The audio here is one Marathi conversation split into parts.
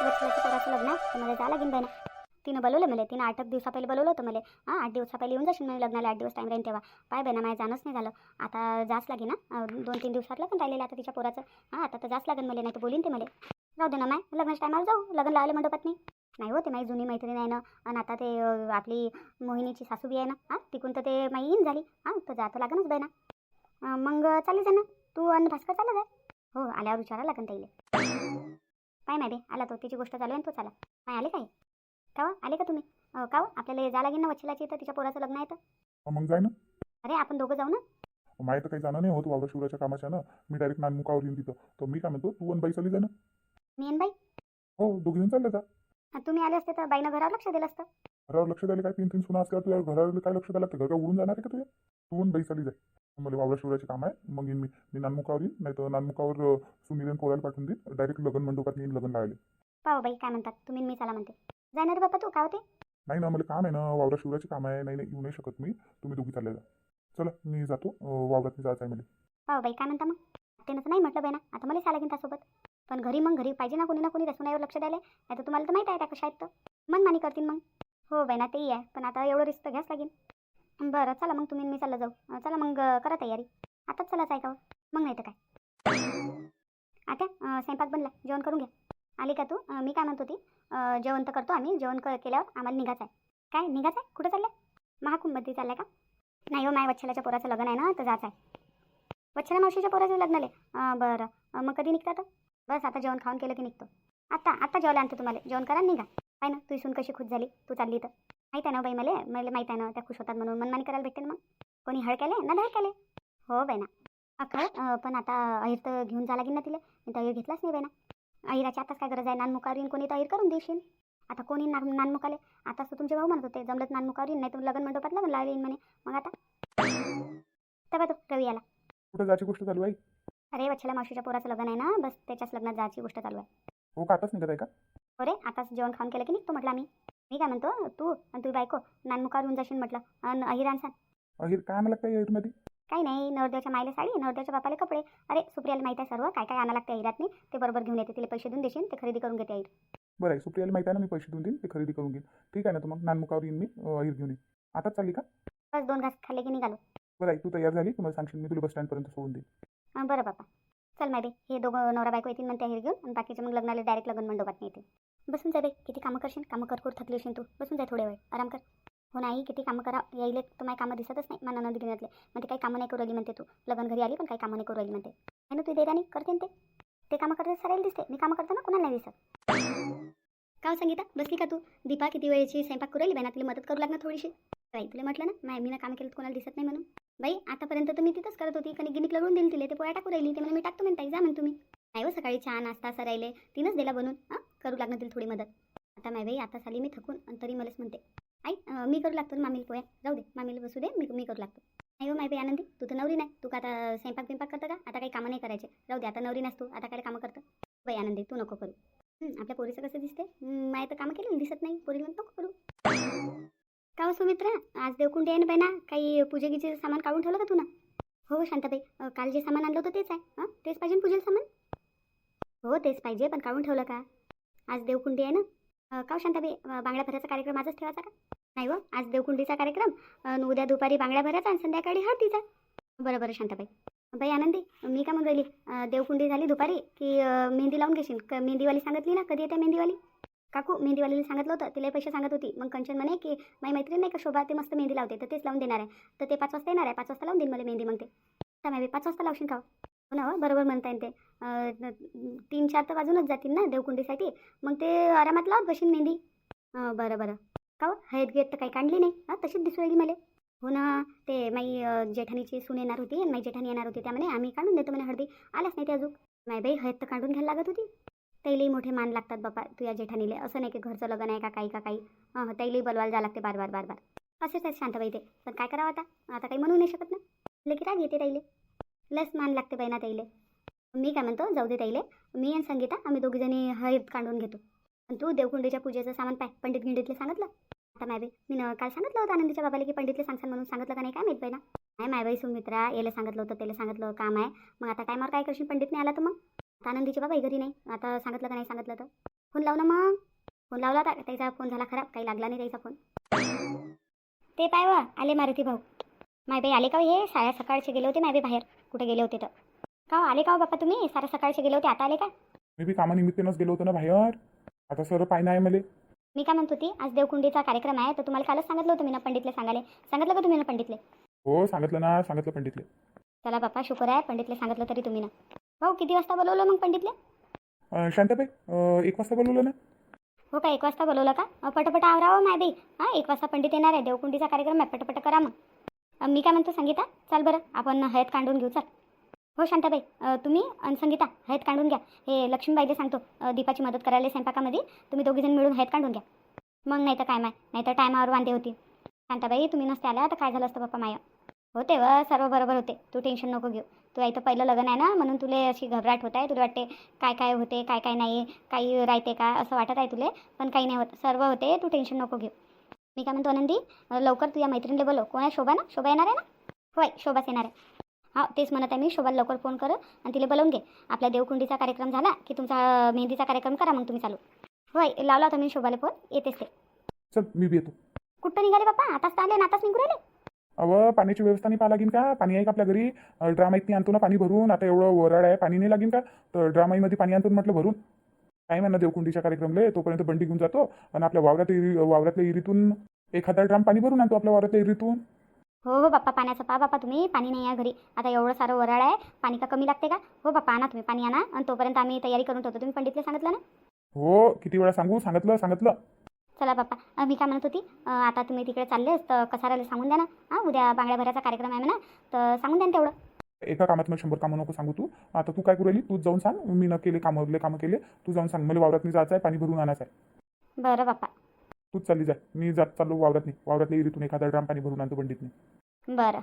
वत्सलाच्या पोराचं लग्न आहे तर मला जा लागेल बहिणा तिनं बोलवलं मला तिनं आठ एक दिवसा पहिले बोलवलं होतं मला. हां आठ दिवसा पहिले येऊन जाशील मला लग्नाला आठ दिवस टाईम राहील तेव्हा. पाय बहिणा माझ्या जाणंच नाही झालं. आता जाच लागेल ना. दोन तीन दिवसात लग्न राहिलेलं आता तिच्या पोराचं. हां आता तर जाच लागेल मला नाही तर बोलीन ते मला. राहू दे ना माय लग्नाच्या टायमाला जाऊ. लग्न लावले मंडपात नाही नाही हो ते माझी जुनी मैत्रीण आहे ना. आणि आता ते आपली मोहिनीची सासूबी आहे ना. हां तिकून तर ते माई येईन झाली. हां तर जातं लागणच बहिणा मग चालेल जा ना. तू आणि भास्कर चालला जाय हो आल्यावर विचारायला लागेल ताईले. काय नाही बे आला तो तिची गोष्ट चालू आहे तो चाला. नाही आले काय? का हो? आले का तुम्ही? का हो? आपल्याला जा लागेल ना वच्छलाची तर तिच्या पोराचं लग्न आहे तर. हा, मग जाय ना. अरे आपण दोघं जाऊ ना. माहीत काही जाणं नाही होत वावर शिवराच्या कामाच्या ना. मी डायरेक्ट नानमुखावर येईन तिथं. तर मी काय म्हणतो तू आणि बाई चालली जा ना. मी आणि बाई? हो दोघी जण चालले जा. तुम्ही आले असते तर बाईनं घरावर लक्ष दिलं असतं. घरावर लक्ष द्यायला काय तीन तीन सुना असल्यावर तुझ्या घरावर काय लक्ष द्यायला घर उडून जाणार आहे का तुझ्या? तू आणि बाई चालली जाय मला वावर शिवराचे काम आहे. मग येईन मी मी नानमुखावर येईन नाही तर नानमुखावर सुनील पोराला पाठवून देईन. डायरेक्ट लग्न मंडपात येईन लग्न लावायला. पाहू बाई काय म्हणतात? तुम्ही मी चला म्हणते. जाणार बाप्पा तू का होते नाही ना मला काम आहे ना वावरा शिवराचे काम आहे. नाही नाही येऊ नाही शकत मी. तुम्ही दोघी चालले जा. चला मी जातो वावरात जायचं आहे मला पाहू बाई काय म्हणता मग? त्यानं तर नाही म्हटलं बाई ना आता मला चाला घेईन त्यासोबत पण घरी मग घरी पाहिजे ना कोणी ना कोणी त्या सुनाईवर लक्ष द्यायला नाही तर तुम्हाला तर माहीत आहे त्या कशा आहेत तर. मनमानी करतील मग. हो बाई ना तेही आहे. पण आता एवढं रिस्क घ्याच लागेल. बरं चला मग तुम्ही मी चला जाऊ. चला मग करा तयारी. आताच चलाच आहे का हो? मग नाही तर काय. आता स्वयंपाक बनला. जेवण करून घ्या. आली का तू? मी काय म्हणत होती? जेवण तर करतो आम्ही. जेवण क केल्यावर आम्हाला निघायचं आहे. काय? निघायचं आहे? कुठं चाललं महाकुंभमध्ये चाललं का? नाही हो माय वच्छलाच्या पोराचं लग्न आहे ना तर जायचं आहे. वच्छला मावशीच्या पोराचं लग्न आहे बरं. मग कधी निघता तर बस आता जेवण खाऊन केलं की निघतो. आत्ता आत्ता जेवायला आणतो तुम्हाला. जेवण करा आणि निघा. पाय ना? तू इसून कशी खुश झाली? तू चालली तर. माहीत आहे ना बाई मला? मला माहीत आहे ना त्या खुश होतात म्हणून. मनमानी करायला भेटते ना मग. कोणी हळक्याले ना धडक्याले हो बाई ना. अखर अं, पण आता अहिर तर घेऊन जा लागेल ना तिला. मी तर अहिर घेतलाच नाही बाई ना. अहिराची आताच काय गरज आहे? नानमुखावर येईन कोणी तर अहिर करून देशील. आता कोणी ना नानमुखाले आताच तर तुमचे भाऊ म्हणत होते जमलत नानमुखावर येईन नाही तर लग्न मंडपात लग्न लावले येईन म्हणे. मग आता? तेव्हा तो रवी आला. कुठं जायची गोष्ट चालू आहे? अरे वच्छला मावशीच्या पोराचं लग्न आहे ना? बस त्याच्याच लग्नात जायची गोष्ट चालू आहे. हो का? आताच निघत आहे का? अरे आताच जेवण खाऊन केलं की निघतो म्हटलं आम्ही. मी काय म्हणतो तू आणि तुझी बायको नानमुखावर येऊन जाशील म्हटलं. आणि अहिरान सांग. अहिर काय आणायला लागतं मध्ये काही नाही नवरदेवच्या मायला साडी नवरदेवच्या बापाला कपडे. अरे सुप्रियाला माहिती आहे सर्व काय काय आणा लागते अहिरातनी ते बरोबर घेऊन येते तिला पैसे देऊन देशील ते खरेदी करून घेते अहिर. बरं आहे सुप्रियाला माहिती आहे ना मी पैसे देऊन देईन ते खरेदी करून घेईन. ठीक आहे ना तर मग नानमुखावर येईन मी अं, अहिर घेऊन येईन. आताच चालली का? बस दोन घास खाल्ले की निघालो. बरं आहे तू तयार झाली की मला सांगशील मी तुला बस स्टँडपर्यंत सोडून देईन. बरं बापा. चल माहिती हे दोघं नवरा बायको येतील म्हणते अहिर घेऊन आणि बाकीचे मग लग्नाला डायरेक्ट लग्न मंडपात येते बसून जा बे किती कामं करशील? कामं कर कर थकली असेल तू. बसून जा थोडे वेळ आराम कर. हो नाही किती कामं करा यायले तर माझ्या कामं दिसतच नाही मला नंद मग म्हणते काही कामं नाही करू राहिली म्हणते तू. लग्न घरी आली पण काही कामं नाही करू राहिली म्हणते. नाही ना तू देदानी करते ना ते. ते कामं करते सरायला दिसते. मी कामं करताना कोणाला नाही दिसत. का हो संगीता बसली का तू? दीपा किती वेळेची स्वयंपाक करू राहिली? बाई ना मदत करू लागणार थोडीशी. बाई तुला म्हटलं ना माय मी ना काम केलं कोणाला दिसत नाही म्हणून. बाई आतापर्यंत तर मी तिथंच करत होती. कणी गिनिक लढून दिली तिले ते पोळ्या टाकू राहिली. ते म्हणून मी टाकतो म्हणताई जा म्हण तुम्ही. नाही हो सकाळी चहा नाश्ता सरायले तिनंच दिला बनून हां? करू लागणार तिला थोडी मदत. आता नाही बाई आता साली मी थकून आणि तरी मलाच म्हणते आई मी करू लागतो ना मामीला पोया जाऊ दे मामीला बसू दे मी मी करू लागतो. नाही हो माय बाई आनंदी तू तर नवरी नाही. तू का आता स्वयंपाक बिंपाक करतं का? आता काही कामं नाही करायचे. जाऊ दे आता नवरी नसतो आता काय कामं करतं. बाई आनंदी तू नको करू. आपल्या पोरीचं कसं दिसते माय तर कामं केली दिसत नाही. पोरीला नको करू. का हो सुमित्रा? आज देवकुंडी आहे ना बाई ना? काही पूजेगीचे सामान काढून ठेवलं का तू ना? हो, हो शांताबाई. काल जे सामान आणलं होतं तेच आहे. हां तेच पाहिजे ना पूजेला सामान? हो तेच पाहिजे पण काढून ठेवलं का? आज देवकुंडी आहे ना? का शांताबाई बांगड्या भरायचा कार्यक्रम आजच ठेवायचा का? नाही हो आज देवकुंडीचा कार्यक्रम. उद्या दुपारी बांगड्या भरायचा आणि संध्याकाळी हळदीचा. बरं बरं शांताबाई. बाई आनंदी मी का म्हणून राहिली देवकुंडी झाली दुपारी की मेहंदी लावून घेशील? क मेहंदीवाली सांगितली ना कधी येते मेहंदीवाली? काकू मेहंदीवालीला सांगितलं होतं तिला पैसे सांगत होती. मग कंचन म्हणे की माझी मैत्रीण नाही का शोभा ते मस्त मेहंदी लावते तर तेच लावून देणार आहे. तर ते पाच वाजता येणार आहे पाच वाजता लावून देईन मला मेहंदी मग ते. आता मी पाच वाजता लावशील का हो? हो? ना बरोबर म्हणता येईल ते. तीन चार तर वाजूनच जातील ना देवकुंडीसाठी. मग ते आरामात लावत बशीन मेहंदी. बरं बरं. का हो? हळद गेट तर काही काढली नाही. हां तशीच दिसू राहिली मला. हो ना ते माई जेठानीची सून येणार होती. माई जेठानी येणार होती त्यामुळे आम्ही काढून देतो म्हणे हळदी. आलंच नाही ते अजून. माय बाई हळद तर काढून घ्यायला लागत होती. तैलही मोठे मान लागतात बापा तुझ्या जेठानीले असं नाही की घरचं लग्न आहे का काही का काही. हां तैलही बोलवायला जावं लागते बार बार बार बार. असेच आहे शांताबाई ते. पण काय करावं आता? आता काही म्हणू नाही शकत ना. लेकी राग येते ताईले. लस मान लागते बहिणा ताईले मी काय म्हणतो जाऊ दे ताईले मी आणि संगीता आम्ही दोघीजणी हळद काढून घेतो. आणि तू देवकुंडीच्या पूजेचं सामान पाय पंडित गिंडीतले सांगितलं? आता मायबाई मी काल सांगितलं होतं आनंदीच्या बाबाला की पंडितले सांगसान म्हणून सांगितलं का नाही काय माहीत बहिणा नाही मायबाई सुमित्रा याला सांगितलं होतं त्याला सांगितलं काम आहे. मग आता टायमावर काय करशील? पंडित नाही आला तर मग? आता आनंदीचे बाबाही घरी नाही. आता सांगितलं का नाही सांगितलं तर. फोन लाव ना मग. फोन लावला होता त्याचा फोन झाला खराब काही लागला नाही त्याचा फोन. ते पाय वा आले मारुती भाऊ. मायबाई आले का हो हे साया सकाळचे गेले होते माय बाई बाहेर. कुठे गेले होते तर? का हो, आले का हो बाप्पा तुम्ही? साऱ्या सकाळचे गेले होते आता आले का? मी बी कामानिमित्तानंच गेलो होतो ना बाहेर. आता सर पाय नाही मले. मी काय म्हणत होती आज देवकुंडीचा कार्यक्रम आहे तर तुम्हाला कालच सांगितलं होतं मी ना पंडितले सांगाले सांगितलं का तुम्ही ना पंडितले? हो सांगितलं ना सांगितलं पंडितले. चला बाप्पा शुक्र आहे पंडितले सांगितलं तरी तुम्ही ना. भाऊ किती वाजता बोलवलं मग पंडितले? शांताबाई एक वाजता बोलवलं ना? हो का एक वाजता बोलवलं का? पटपट आवरावं माय बाई. हां एक वाजता पंडित येणार आहे देवकुंडीचा कार्यक्रम आहे पटपट करा मग. मी काय म्हणतो संगीता? चाल बरं आपण हळद काढून घेऊ चाल. हो शांताबाई तुम्ही आणि संगीता हळद काढून घ्या. हे लक्ष्मीबाईला सांगतो दीपाची मदत करायला स्वयंपाकामध्ये. तुम्ही दोघीजण मिळून हळद काढून घ्या. मग नाही तर काय माय नाही तर टायमावर वांदे होती शांताबाई तुम्ही नसते आल्या तर काय झालं असतं पप्पा माया? होते व सर्व बरोबर होते. तू टेन्शन नको घेऊ. तू इथं पहिलं लग्न आहे ना म्हणून तुले अशी घबराट होत आहे. तुला वाटते काय काय होते काय काय नाही काही राहते का असं वाटत आहे तुले. पण काही नाही होत. सर्व होते तू टेन्शन नको घेऊ. मी काय म्हणतो आनंदी? लवकर तुझ्या मैत्रिणीला बोलव. कोण आहे? शोभा ना? शोभा येणार आहे ना? होय शोभाच येणार आहे. हा तेच म्हणत आहे मी. शोभाला लवकर फोन कर आणि तिला बोलवून घे. आपल्या देवकुंडीचा कार्यक्रम झाला की तुमचा मेहंदीचा कार्यक्रम करा मग तुम्ही चालू. होय लावला होता मी शोभाला फोन. येतेच ते. चल मी बी येतो. कुठं निघाले बाप्पा? आताच तर आले आणि आताच निघू राहिले. अव पाण्याची व्यवस्था नाही पाहा लागेल का? पाणी आहे का आपल्या घरी? अं, ड्रामाईतनी आणतो ना पाणी भरून. आता एवढं वराड आहे पाणी नाही लागेल का? तर ड्रामाईमध्ये पाणी आणतो ना म्हटलं भरून. काय म्हणा देवकुंडीच्या कार्यक्रमले तोपर्यंत बंडी घेऊन जातो आणि आपल्या वावरात इरी वावरातल्या इरीतून एखादा ड्राम पाणी भरून आणतो आपल्या वावरातल्या इरीतून. हो हो बाप्पा पाण्याचं पा बाप्पा तुम्ही पाणी नाही आहे घरी. आता एवढं सारं वराळ आहे पाणी का कमी लागते का? हो बाप्पा आणा तुम्ही पाणी आणा. आणि तोपर्यंत आम्ही तयारी करून ठेवतो. तुम्ही पंडितले सांगितलं ना? हो किती वेळा सांगू? सांगितलं सांगितलं. चला बाप्पा. मी काय म्हणत होती? अं, आता तुम्ही तिकडे चाललेस तर कसाराला सांगून द्या ना. हां उद्या बांगड्या भराचा कार्यक्रम आहे म्हणा तर सांगून द्या ना तेवढं. एका कामात शंभर कामं नको सांगू तू. आता तू काय करू राहिली? तूच जाऊन सांग. मी न केले कामं कामं केले. तू जाऊन सांग. मला वावरात जायचं आहे पाणी भरून आणायचं आहे. बरं बाप्पा तूच चालली जाय मी जात चाललो वावरात नाही वावरातल्या इरीतून एखादा ड्राम पाणी भरून आणतो पंडितने. बरं.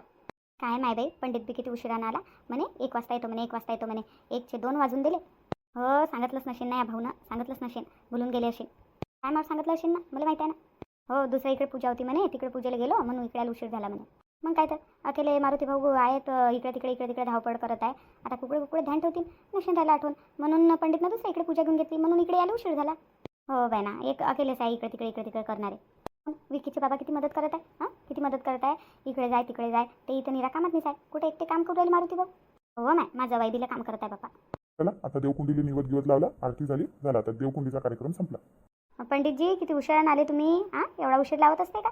काय माय बाई? पंडित बी किती उशिरानं आला. म्हणे एक वाजता येतो म्हणे एक वाजता येतो म्हणे. एकचे दोन वाजून दिले. हो सांगितलंच नसेल ना या भाऊना. सांगितलंच नसेल भुलून गेले असेल काय मला सांगितलं असेल ना? मला माहिती आहे ना. हो दुसऱ्या इकडे पूजा होती म्हणे. तिकडे पूजेला गेलो. म्हणून इकडे उशीर झाला म्हणे. मग काय तर. अकेले मारुती भाऊ आहेत इकडे तिकडे इकडे तिकडे धावपळ करत आहे. आता कुकडे कुकडे ध्यान ठेवतील नसेल राहिला आठवण. म्हणून पंडितनं दुसऱ्या इकडे पूजा घेऊन घेतली. म्हणून इकडे आला उशीर झाला. हो बाय ना एक अकेलेच आहे इकडे तिकडे इकडे तिकडे करणारे. विकीचे बाबा किती मदत करत आहे? हां? किती मदत करत आहे? इकडे जाय तिकडे जाय. ते इथं निरा कामात नाही जाय कुठे एकटे काम करू राहिले मारुती भाऊ? हो माय माझा वैदीला काम करत आहे बाबा चला आता देवकुंडीला निवत गिवत लावला आरती झाली झाला. आता देवकुंडीचा कार्यक्रम संपला. पंडितजी किती उशिरानं आले तुम्ही. हां? एवढा उशीर लावत असते का?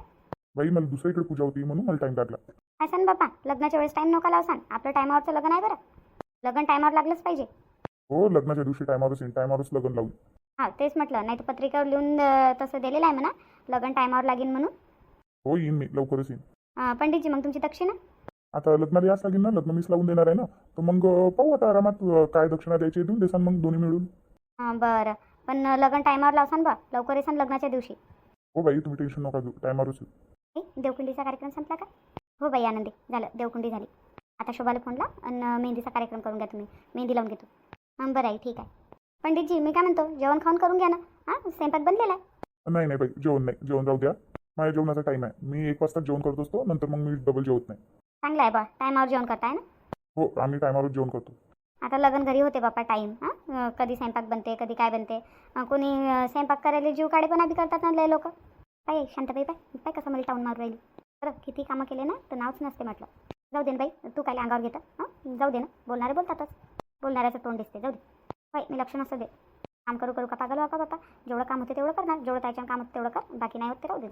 बाई मला दुसरीकडे पूजा होती म्हणून मला टाइम लागला. सांग बापा लग्नाच्या वेळेस टाईम नका लावसान आपलं टायमावरचं लग्न आहे बरं. लग्न टायमावर लागलंच पाहिजे. हो लग्नाच्या दिवशी टायमावरच येईन टायमावरच लग्न लावून हां तेच म्हटलं नाही तर पत्रिकेवर लिहून अं, तसं दिलेलं आहे म्हणा. लग्न टायमावर लागेल म्हणून. हो येईन मी लवकरच येईन. अं, पंडितजी मग तुमची दक्षिणा? आता लग्नाला याच लागेल ना? लग्न मीच लावून देणार आहे ना? तर मग अं, पाहू आता आरामात अं, काय दक्षिणा द्यायची देऊन देसान मग दोन्ही मिळून. हां बरं. पण लग्न टायमावर लावसान बा. लवकर येसान लग्नाच्या दिवशी. हो बाई तुम्ही टेन्शन नका घेऊ. टायमावरच येऊ देवकुंडीचा कार्यक्रम संपला का? हो बाई आनंदी. झालं देवकुंडी झाली. आता शोभाला फोन ला आणि मेहंदीचा कार्यक्रम करून घ्या तुम्ही. मेहंदी लावून घेतो. हां बरं आहे ठीक आहे. पंडितजी मी काय म्हणतो? जेवण खाऊन करून घ्या ना. हां स्वयंपाक बनलेला आहे? नाही नाही बाई जेवण नाही. जेवण राहू द्या. माझ्या जेवणाचा टाईम आहे. मी एक वाजता जेवण करत असतो नंतर मग मी डबल जेवत नाही. चांगलं आहे बा. टायमावर जेवण करताय ना? हो आम्ही टायमावर जेवण करतो. आता लग्न घरी होते बापा टाईम हां? कधी स्वयंपाक बनते कधी काय बनते. अं, कोणी अं, स्वयंपाक करायला जीव काढेपणा बी करतात ना लय लोक. पाय शांताबाई बाय पाय कसं मला टाऊन मारू राहिली. बरं किती कामं केले ना तर नावच नसते म्हटलं. जाऊ दे ना बाई तू काय अंगावर घेतं? हां? जाऊ दे ना बोलणारे बोलतातच. बोलणाऱ्याचं तोंड दिसते जाऊ दे. होय मी लक्ष नसतं दे काम करू करू का पागल हो व्हा का बापा जेवढं काम होते तेवढं करणार जेवढं त्याच्या काम होतं तेवढं कर बाकी नाही होत ते राहू दे.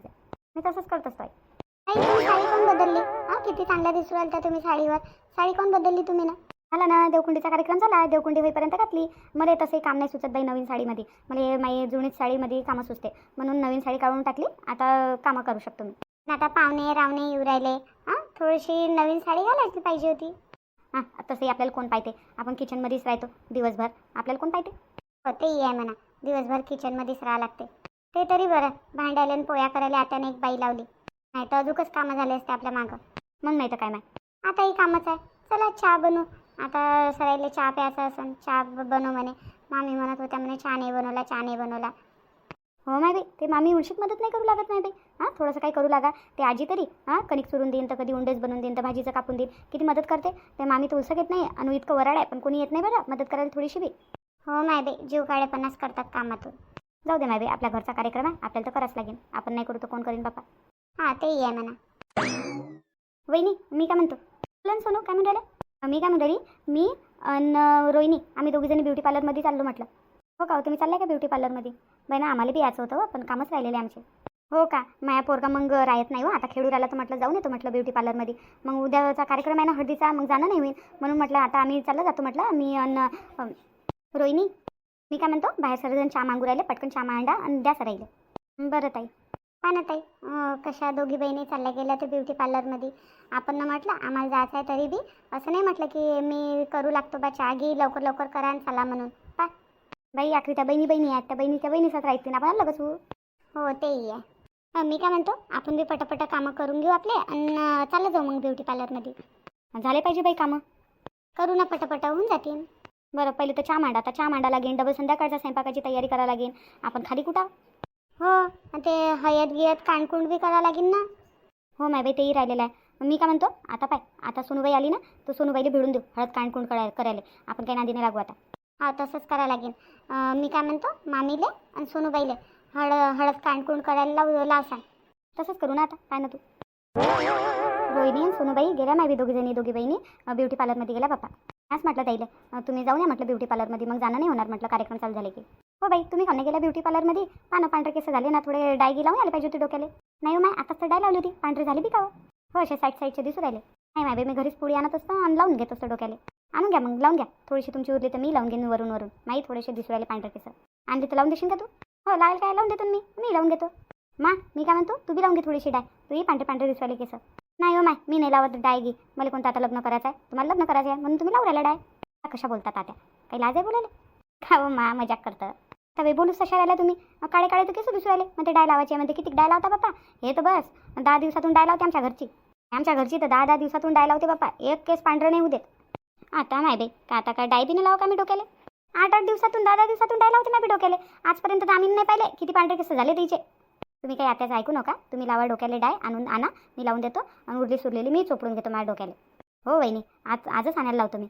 मी तसंच करत असतो आई साडी कोण बदलली? हां? किती चांगल्या दिसू राहिल्या तुम्ही साडीवर. साडी कोण बदलली तुम्ही ना? झाला ना देवकुंडीचा कार्यक्रम झाला देवकुंडी होईपर्यंत घातली. मला तसंही काम नाही सुचत बाई नवीन साडीमध्ये. मला माझी जुनीच साडीमध्ये कामं सुचते. म्हणून नवीन साडी काढून टाकली. आता कामं करू शकतो मी. आता पाहुणे रावणे येऊ राहिले. हां थोडीशी नवीन साडी घालायची पाहिजे होती. हां तसंही आपल्याला कोण पाहिजे आपण किचनमध्येच राहतो दिवसभर. आपल्याला कोण पाहिजे हो तेही आहे म्हणा. दिवसभर किचनमध्येच राहावं लागते. ते तरी बरं. भांड्याला आणि पोया करायला आत्याने एक बाई लावली. नाही तर अजूकच कामं झाले असते आपल्या मागं. मग नाही तर काय माय? आता ही कामच आहे. चला चहा बनवू. आता सरायला चहा प्यायचा असन चहा बनव म्हणे. मामी म्हणत होत्या म्हणे चहा नाही बनवला चहा नाही बनवला. हो माय बाई ते मामी उलशीत मदत नाही करू लागत नाही बाई. हां थोडंसं काही करू लागा. ते आजी तरी हां कणिक चुरून देईन तर कधी उंडेच बनवून देईन तर भाजीचं कापून देईन. किती मदत करते? ते मामी तर उलसं घेत नाही. आणि इतकं वराड आहे पण कोणी येत नाही बरं. मदत करायला थोडीशी बी. हो माय बाई जीव काळेपणाच करतात कामातून. जाऊ दे मायबे आपल्या घरचा कार्यक्रम आहे. आपल्याला तर करावंच लागेल. आपण नाही करू तर कोण करीन बापा? हां तेही आहे म्हणा. वहिनी मी काय म्हणतो? बोला सोनू काय म्हणून राहिले? मी काय म्हणून मी अन रोहिणी आम्ही दोघीजणी ब्युटी पार्लरमध्ये चाललो म्हटलं. हो का हो? तुम्ही चाललाय का ब्युटी पार्लरमध्ये बाई ना आम्हाला बी यायचं होतं हो, पण कामच राहिलेले आमचे. हो का? माया पोरगा मग राहत नाही हो आता खेळू राहिला तर म्हटलं जाऊन येतो म्हटलं ब्युटी पार्लरमध्ये मग उद्याचा कार्यक्रम आहे ना हळदीचा मग जाणं नाही होईल. म्हणून म्हटलं आता आम्ही चाललं जातो म्हटलं मी अन रोहिणी. मी काय म्हणतो बाहेर सर्वजण चहा मागू राहिले पटकन चहा मांडा आणि द्या सर राहिले बरं ताई. ना ताई. कशा दोघी बहिणी चालल्या गेल्या तर ब्युटी पार्लरमध्ये? आपण ना म्हटलं आम्हाला जायचं आहे तरी बी. असं नाही म्हटलं की मी करू लागतो बा चहा घे लवकर लवकर करा आणि चला म्हणून. पा. बाई आखरी त्या बहिणी बहिणी आहेत. त्या बहिणीच्या बहिणीचाच राहतील आपण लगच हो हो तेही आहे. मी काय म्हणतो आपण बी पटापट कामं करून घेऊ आपले आणि अं, चाललं जाऊ मग ब्युटी पार्लरमध्ये. झाले पाहिजे बाई कामं. करू ना पटापट होऊन जातील. बरं पहिले तर चहा मांडा. आता चहा मांडा लागेल डबल संध्याकाळच्या स्वयंपाकाची तयारी करावं लागेल आपण खाली कुठं हो आणि ते हयत गियत कानकुंड बी करावं लागेल ना. हो माय तेही राहिलेलं आहे. मी काय म्हणतो आता पाय आता सोनूबाई आली ना तर सोनूबाईला भिडून देऊ हळद कानकुंड करा करायला. आपण काही नादीने लागू आता. हा तसंच करावं लागेल मी काय म्हणतो मामीले आणि सोनूबाईले हळ हळद कानकुंड करायला लावू लावसान तसंच करू ना आता काय ना तू. रोहिणी आणि सोनूबाई गेल्या मॅबी दोघी जणी दोघी बहिणी ब्युटी पार्लरमध्ये गेल्या बाप्पा आज म्हटलं ताईले तुम्ही जाऊन या म्हटलं ब्युटी पार्लरमध्ये मग जाणं नाही होणार म्हटलं कार्यक्रम चालू झाले की. हो बाई तुम्ही खाणे गेल्या ब्युटी पार्लरमध्ये पानं पांढरे केस झाले ना थोडे डायगी लावून आले पाहिजे होते डोक्याला. नाही हो माय आताच तर डाय लावली होती. पांढरी झाली बी का हो? हो असे साईड साईडचे दिसू राहिले. नाही माय बाई मी घरीच पुढे आणत असतो आणि लावून घेत असतो डोक्याला. आणून घ्या मग लावून घ्या. थोडीशी तुमची उरली तर मी लावून घेईन वरून वरून. माई थोडेसे दिसू राहिले पांढरे केस. आणि तर लावून देशील का तू? हो लावेल काय? लावून देतो मी. मी लावून घेतो. मा मी काय म्हणतो? तू बी लावून घे थोडीशी डाय. तूही पांढरे पांढरे दिसू राहिले केस. नाही हो माय मी नाही लावत डाय गी मला कोणतं आता लग्न करायचं आहे? तुम्हाला लग्न करायचं आहे? म्हणून तुम्ही लावू राहिला डाय. कशा बोलतात आता काही लाज आहे बोलायला? का हो मा मजाक करतं? तर बोलूच तशा राहिला तुम्ही? काळे काळे तर केस दिसू राहिले म्हणते डाय लावायचे. म्हणजे किती डाय लावता बाप्पा हे तर बस. दहा दिवसातून डाय लावते आमच्या घरची. आमच्या घरची तर दहा दहा दिवसातून डाय लावते बाप्पा एक केस पांढरं नाही होऊ देत. आता माय बाई का आता काय डाय बी नाही लावा का मी डोक्याले? आठ आठ दिवसातून दहा दहा दिवसातून डाय लावते मी डोक्याले. आजपर्यंत तर आम्ही नाही पाहिले. किती पांढरे केस झाले तिचे तुम्ही काही आताच ऐकू नका. तुम्ही लावा डोक्याले डाय आणून आणा. मी लावून देतो. आणि उरली सुरलेली मी चोपडून घेतो माझ्या डोक्याले. हो वहिनी आज आजच आणायला लावतो मी.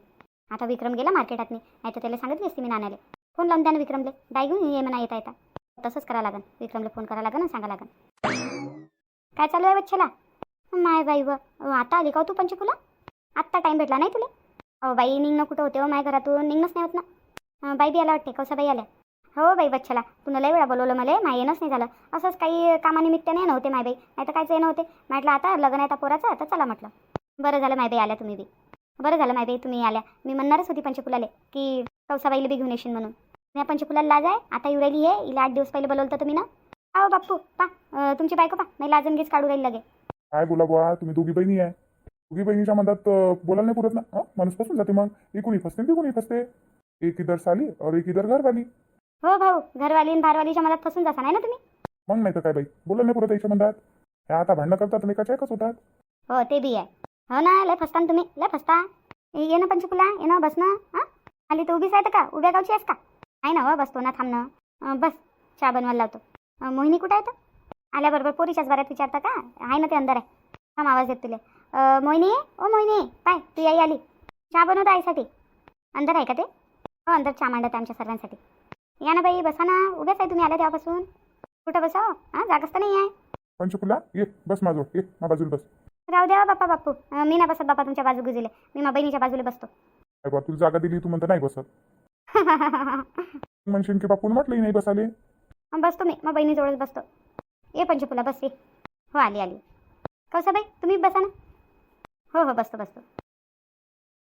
आता विक्रम गेला मार्केटात मी नाही तर त्याला सांगत असती मी नाण्याला. फोन लावून द्या ना विक्रमले. डाय घेऊन ये म्हणा येता येता. तसंच करावं लागन. विक्रमला फोन करावं लागन आणि सांगा लागन. काय चालू आहे बच्छेला माय बाई व. आता आली का हो तू पंचकुला? आत्ता टाईम भेटला नाही तुला? अहो बाई निघणं कुठं होते हो माझ्या घरातून? निघणंच नाही होत ना. बाई बी आला वाटते कौसा बाई आल्या. हो बाई बच्छेला पुन्हा लय वेळा बोलवलं मला माय येणंच नाही झालं. असंच काही कामानिमित्त नाही नव्हते माय बाई. नाही तर कायच येणं होते. म्हटलं आता लग्न आहे आता पोराचं तर चला म्हटलं. बरं झालं माय बाई आल्या तुम्ही बी. बरं झालं माय बाई तुम्ही आल्या. मी म्हणणारच होती पंचकुलाले की कौसाबाईला बी घेऊन येशील म्हणून. मी पंचकुलाला लाज आहे. आता येऊ राहिली आहे हिला आठ दिवस पहिले बोलवलं तुम्ही ना. हो बाप्पू पा तुमची बायको पा नाही लाजनगीच काढू राहील लगे. काय बोला बुवा तुम्ही दोघी बहिणी आहे. दोघी बहिणीच्या मधात बोलायला नाही पुरत ना? हं? माणूस फसून जाते मग. एकूणी फसते तिकूनही फसते? एक इधर साली और एक इधर घरवाली. हो भाऊ घरवाली आणि बारवालीच्या मनात फसून जाता नाही ना तुम्ही? मग नाही तर काय बाई? बोलायला नाही पुरत याच्या मधात हे आता भांडणं करतात एकाच्या एकच होतात. हो ते बी आहे. हो ना लय फसता ना तुम्ही लय फसता. ये ना पंचकुला ये ना बस ना हां? आली तर उभीच आहे का? उभ्या गावची आहेस का? आहे ना हो बसतो ना थांब ना. अं, बस चहा बनवायला लावतो. मोहिनी कुठं आहे तर आल्याबरोबर पोरीच्याच बऱ्यात विचारता का? आहे ना ते अंदर आहे. थांब आवाज येत तुले. मोहिनी? ओ मोहिनी पाय तू आई आली. चहा बनवतो आईसाठी. अंदर आहे का ते? हो अंदर चहा मांडत आमच्या सर्वांसाठी. या ना बाई बसा ना. उभ्याच आहे तुम्ही आल्या तेव्हापासून. कुठं बसाव हां? जागाच तर नाही आहे? पंचकुला ये बस माझं. ये मा बाजूला बस. राहू द्या बाप्पा बाप्पू. अं, मी ना बसत बाप्पा तुमच्या बाजू गुजले. मी मा बहिणीच्या बाजूला बसतो. बा तुला जागा दिली तू म्हणता नाही बसत. म्हणशील की बापून म्हटलंही नाही बसाले. बसतो मी मग बहिणीजवळच बसतो. ये पंचकुला बस हो आली आली. कौसा बाई तुम्ही बसा ना. हो हो बसतो बसतो.